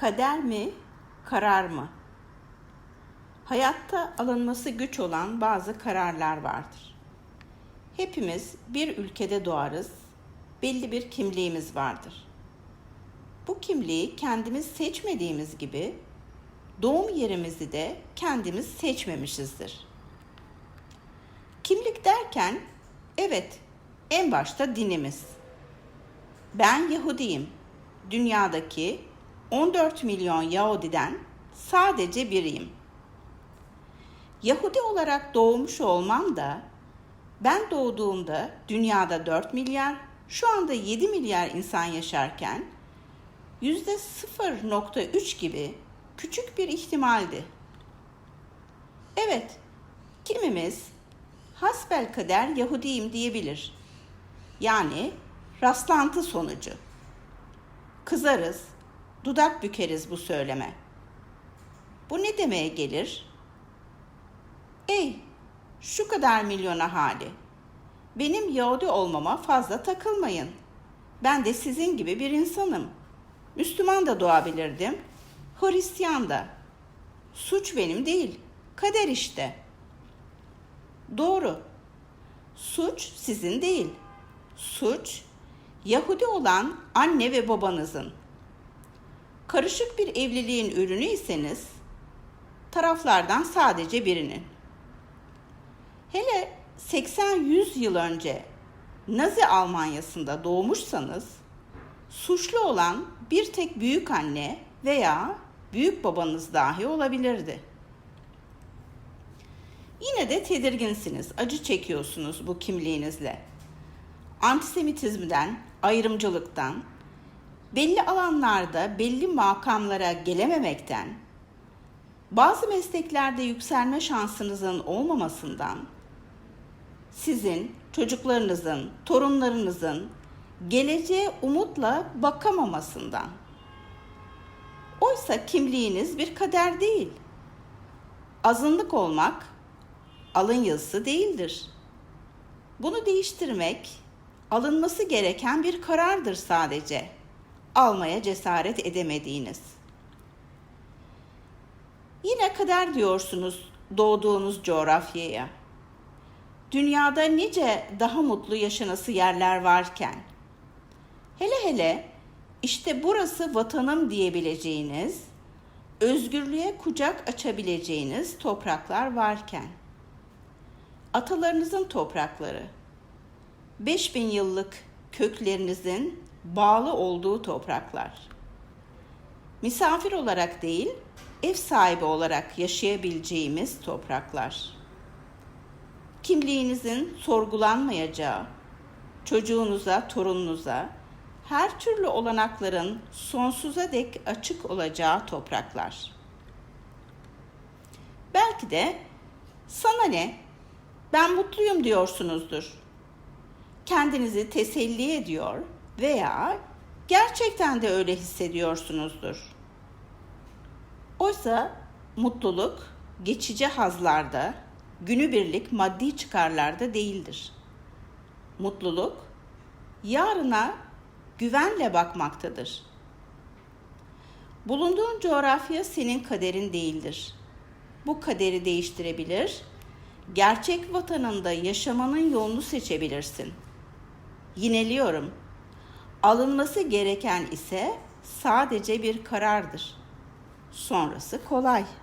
Kader mi, karar mı? Hayatta alınması güç olan bazı kararlar vardır. Hepimiz bir ülkede doğarız, belli bir kimliğimiz vardır. Bu kimliği kendimiz seçmediğimiz gibi doğum yerimizi de kendimiz seçmemişizdir. Kimlik derken evet en başta dinimiz. Ben Yahudiyim. Dünyadaki 14 milyon Yahudiden sadece biriyim. Yahudi olarak doğmuş olmam da ben doğduğumda dünyada 4 milyar, şu anda 7 milyar insan yaşarken yüzde 0.3 gibi küçük bir ihtimaldi. Evet, kimimiz hasbel kader Yahudiyim diyebilir. Yani rastlantı sonucu. Kızarız, dudak bükeriz bu söyleme. Bu ne demeye gelir? Ey, şu kadar milyona hali. Benim Yahudi olmama fazla takılmayın. Ben de sizin gibi bir insanım. Müslüman da doğabilirdim. Hristiyan da. Suç benim değil. Kader işte. Doğru. Suç sizin değil. Suç Yahudi olan anne ve babanızın. Karışık bir evliliğin ürünüyseniz taraflardan sadece birinin. Hele 80-100 yıl önce Nazi Almanyası'nda doğmuşsanız suçlu olan bir tek büyük anne veya büyük babanız dahi olabilirdi. Yine de tedirginsiniz, acı çekiyorsunuz bu kimliğinizle. Antisemitizmden, ayrımcılıktan, belli alanlarda belli makamlara gelememekten, bazı mesleklerde yükselme şansınızın olmamasından, sizin, çocuklarınızın, torunlarınızın geleceğe umutla bakamamasından. Oysa kimliğiniz bir kader değil. Azınlık olmak alın yazısı değildir. Bunu değiştirmek alınması gereken bir karardır sadece. Almaya cesaret edemediğiniz. Yine kader diyorsunuz doğduğunuz coğrafyaya. Dünyada nice daha mutlu yaşanası yerler varken, hele hele işte burası vatanım diyebileceğiniz, özgürlüğe kucak açabileceğiniz topraklar varken, atalarınızın toprakları, 5000 yıllık köklerinizin bağlı olduğu topraklar. Misafir olarak değil, ev sahibi olarak yaşayabileceğimiz topraklar. Kimliğinizin sorgulanmayacağı, çocuğunuza, torununuza her türlü olanakların sonsuza dek açık olacağı topraklar. Belki de sana ne? Ben mutluyum diyorsunuzdur. Kendinizi teselli ediyor veya gerçekten de öyle hissediyorsunuzdur. Oysa mutluluk geçici hazlarda, günübirlik maddi çıkarlarda değildir. Mutluluk yarına güvenle bakmaktadır. Bulunduğun coğrafya senin kaderin değildir. Bu kaderi değiştirebilir, gerçek vatanında yaşamanın yolunu seçebilirsin. Yineliyorum. Alınması gereken ise sadece bir karardır. Sonrası kolay.''